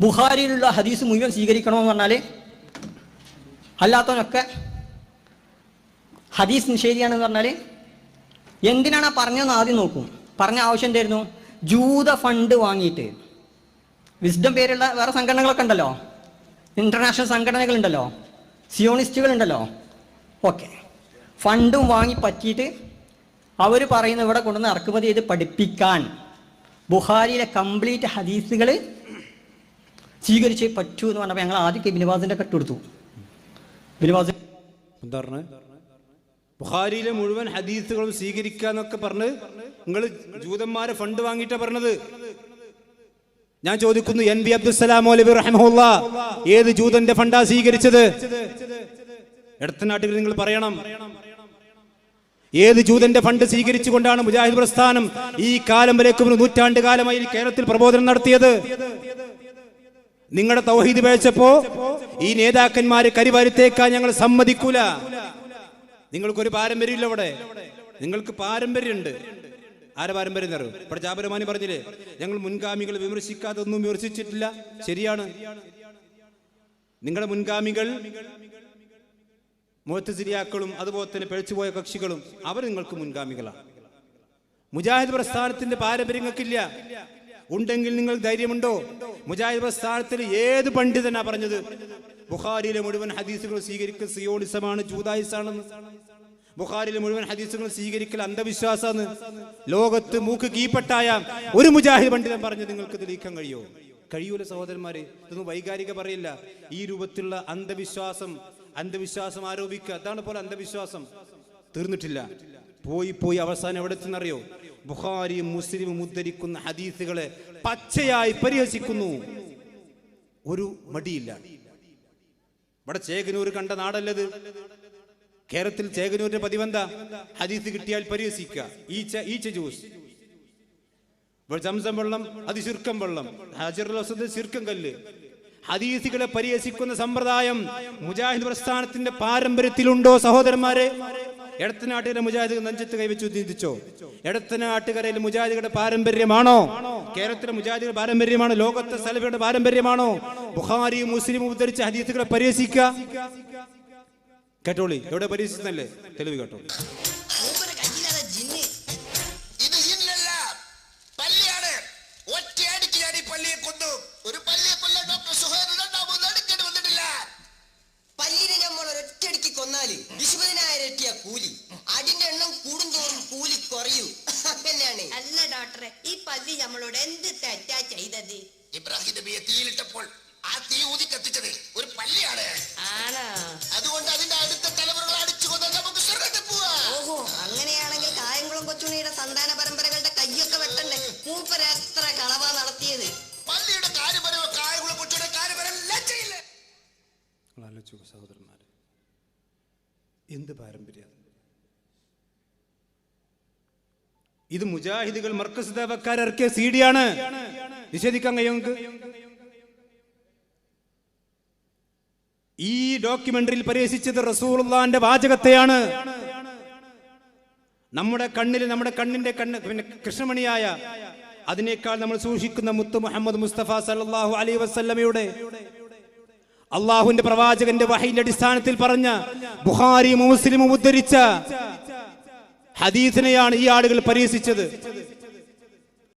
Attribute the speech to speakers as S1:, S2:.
S1: ബുഹാരിയിലുള്ള ഹദീസ് മുഴുവൻ സ്വീകരിക്കണമെന്ന് പറഞ്ഞാൽ അല്ലാത്തവനൊക്കെ ഹദീസ് നിഷേധിയാണെന്ന് പറഞ്ഞാൽ എന്തിനാണ് ആ പറഞ്ഞതെന്ന് ആദ്യം നോക്കും. പറഞ്ഞ ആവശ്യം എന്തായിരുന്നു? ജൂത ഫണ്ട് വാങ്ങിയിട്ട്. വിസ്ഡം പേരുള്ള വേറെ സംഘടനകളൊക്കെ ഉണ്ടല്ലോ? ഇന്റർനാഷണൽ സംഘടനകളുണ്ടല്ലോ? സിയോണിസ്റ്റുകളുണ്ടല്ലോ ഓക്കെ ഫണ്ടും വാങ്ങി പറ്റിയിട്ട് അവർ പറയുന്ന ഇവിടെ കൊണ്ടുവന്ന് ഇറക്കുമതി ചെയ്ത് പഠിപ്പിക്കാൻ. ബുഹാരിയിലെ കംപ്ലീറ്റ് ഹദീസുകൾ സ്വീകരിച്ചേ പറ്റൂ എന്ന് പറഞ്ഞപ്പോൾ ഞങ്ങൾ ആദ്യം ബിനുവാസിന്റെ കെട്ടെടുത്തു ബിനുവാസ്
S2: എന്താ ബുഖാരിയിലെ മുഴുവൻ ഹദീസുകളും സ്വീകരിക്കാന്നൊക്കെ പറഞ്ഞ് നിങ്ങൾ ജൂതന്മാരെ ഫണ്ട് വാങ്ങിയിട്ടാ പറഞ്ഞത്. ഞാൻ ചോദിക്കുന്നു എൻ ബി അബ്ദുസലാം അലബി റഹ്മുല്ല ഏത് ജൂതന്റെ ഫണ്ടാ സ്വീകരിച്ചത്? ഇടത്തനാട്ടിൽ നിങ്ങൾ പറയണം. ഏത് ജൂതന്റെ ഫണ്ട് സ്വീകരിച്ചുകൊണ്ടാണ് മുജാഹിദ് പ്രസ്ഥാനം ഈ കാലം വരേക്കും നൂറ്റാണ്ട് കാലമായി കേരളത്തിൽ പ്രബോധനം നടത്തിയത്? നിങ്ങളുടെ തൗഹീദ് പേച്ചപ്പോ ഈ നേതാക്കന്മാര് കരിവാരിത്തേക്കാൻ ഞങ്ങൾ സമ്മതിക്കൂല. നിങ്ങൾക്കൊരു പാരമ്പര്യമില്ല അവിടെ. നിങ്ങൾക്ക് പാരമ്പര്യമുണ്ട്. ആരെ പാരമ്പര്യം തരും ഇവിടെ ജാബരമാനി പറഞ്ഞില്ലേ? ഞങ്ങൾ മുൻഗാമികൾ വിമർശിക്കാതെ ഒന്നും വിമർശിച്ചിട്ടില്ല. ശരിയാണ്. നിങ്ങളുടെ മുൻഗാമികൾ മുഹത്തസിരിയാക്കളും അതുപോലെ തന്നെ പിഴച്ചുപോയ കക്ഷികളും അവർ നിങ്ങൾക്ക് മുൻഗാമികളാണ്. മുജാഹിദ് പ്രസ്ഥാനത്തിന്റെ പാരമ്പര്യങ്ങൾക്കില്ല ഉണ്ടെങ്കിൽ നിങ്ങൾ ധൈര്യമുണ്ടോ? മുജാഹിദ് പ്രസ്ഥാനത്തിൽ ഏത് പണ്ഡിതനാ പറഞ്ഞത്? ബുഖാരിയിലെ മുഴുവൻ ഹദീസുകൾ സ്വീകരിക്കൽ സിയോണിസമാണ് ജൂതായിസാണെന്ന്. ബുഖാരിയിലെ മുഴുവൻ ഹദീസുകൾ സ്വീകരിക്കൽ അന്ധവിശ്വാസമാണ് ലോകത്ത് മൂക്ക് കീപ്പട്ടായ ഒരു മുജാഹിദ് പണ്ഡിതൻ പറഞ്ഞു നിങ്ങൾക്ക് തെളിയിക്കാൻ കഴിയോ? കഴിയൂല സഹോദരന്മാരെ ഇതൊന്നും വൈകാരിക പറയില്ല. ഈ രൂപത്തിലുള്ള അന്ധവിശ്വാസം അന്ധവിശ്വാസം ആരോപിക്കുക അതാണ് പോലെ അന്ധവിശ്വാസം. തീർന്നിട്ടില്ല. പോയി പോയി അവസാനം എവിടെ എത്തുന്നറിയോ? ബുഖാരിയും മുസ്ലിമും ഉദ്ധരിക്കുന്ന ഹദീസുകളെ പച്ചയായി പരിഹസിക്കുന്നു. ഒരു മടിയില്ല. ഇവിടെ ചേകനൂർ കണ്ട നാടല്ലത്? കേരളത്തിൽ ചേകനൂരിന്റെ പതിവെന്താ? ഹദീസ് കിട്ടിയാൽ പരിഹസിക്കുക. ഈച്ച ഈച്ച ജ്യൂസ്. ജംസം വെള്ളം അത് ചുരുക്കം വെള്ളം. ഹജറുൽ ചുരുക്കം കല്ല്. ഹദീസുകളെ പരിഹസിക്കുന്ന സമ്പ്രദായം മുജാഹിദ് പ്രസ്ഥാനത്തിന്റെ പാരമ്പര്യത്തിലുണ്ടോ സഹോദരന്മാരെ? എടത്തനാട്ടിലെ മുജാഹിദ് നെഞ്ചത്ത് കൈവച്ചു ചിന്തിച്ചോ എടത്തനാട്ടുകരയിൽ മുജാഹിദുകളുടെ പാരമ്പര്യമാണോ? കേരളത്തിലെ മുജാഹിദുകളുടെ പാരമ്പര്യമാണോ? ലോകത്തെ സലഫിയുടെ പാരമ്പര്യമാണോ? ബുഖാരിയും മുസ്ലിമും ഉദ്ധരിച്ച ഹദീസുകളെ പരിഹസിക്കുക കേട്ടോളി എവിടെ പരിഹസിക്കുന്നല്ലേ തെളിവ് കേട്ടോ.
S3: മൂപ്പര് കയ്യിലതാ ജിന്ന്
S4: ഇത് ഇന്നല്ല പല്ലിയാണ് ഒറ്റയടിക്ക് ഞാൻ ഈ പല്ലിയെ കൊന്നു ഒരു പല്ലിയെ കൊല്ലാൻ ഡോക്ടർ സുഹൈർ രണ്ടാമത് നടക്കേണ്ടി വന്നിട്ടില്ല
S3: പല്ലിനെ നമ്മൾ ഒരൊറ്റയടിക്ക് കൊന്നാൽ വിശുപതിനായിരം എട്ടിയ കൂലി. അതിന്റെ എണ്ണം കൂടുന്തോറും കൂലി കുറയൂ. അങ്ങനെയാണ്.
S5: അല്ല ഡോക്ടറെ ഈ പല്ലി നമ്മളോട് എന്ത് തെറ്റാ ചെയ്തത്?
S4: ഇബ്രാഹിം നബിയെ തീയിലിട്ടപ്പോൾ ആ തീ ഊതി കത്തിച്ചത് ഒരു പല്ലിയാണ്.
S5: ആണോ?
S4: അതുകൊണ്ട് അതിന്റെ അടുത്ത തലമുറകൾ അടിച്ചു കൊന്നാൽ നമുക്ക് സ്വർഗത്തിൽ പോവാ.
S3: ഓഹോ അങ്ങനെയാണെങ്കിൽ കായംകുളം കൊച്ചുണിയുടെ സന്താന പരമ്പരകളുടെ കയ്യൊക്കെ വെട്ടണ്ടേ? മൂപ്പര് എത്ര കളവാ നടത്തിയത്.
S4: പല്ലിയുടെ കാര്യം കായംകുളം കൊച്ചുണിയുടെ കാര്യപരം ലജ്ജയില്ല.
S2: സഹോദരന്മാരെ. എന്ത് പാരമ്പര്യം? ഇത് മുജാഹിദുകൾ മർക്കസ് ദേവക്കാരിറക്കിയ സി ഡി ആണ്. നിഷേധിക്കാൻ കഴിയുമെങ്കിൽ ഈ ഡോക്യുമെന്ററിയിൽ പരിഹസിച്ചത് റസൂലുള്ളാന്റെ വാചകത്തെയാണ്. നമ്മുടെ കണ്ണിൽ നമ്മുടെ കണ്ണിന്റെ കണ്ണ് പിന്നെ കൃഷ്ണമണിയായ അതിനേക്കാൾ നമ്മൾ സൂക്ഷിക്കുന്ന മുത്തു മുഹമ്മദ് മുസ്തഫ സല്ലല്ലാഹു അലൈ വസല്ലമയുടെ അള്ളാഹുവിന്റെ പ്രവാചകന്റെ വഹയിന്റെ അടിസ്ഥാനത്തിൽ പറഞ്ഞ ബുഹാരിയും മുസ്ലിമും ഉദ്ധരിച്ച ഹദീസിനെയാണ് ഈ ആളുകൾ പരിഹസിച്ചത്.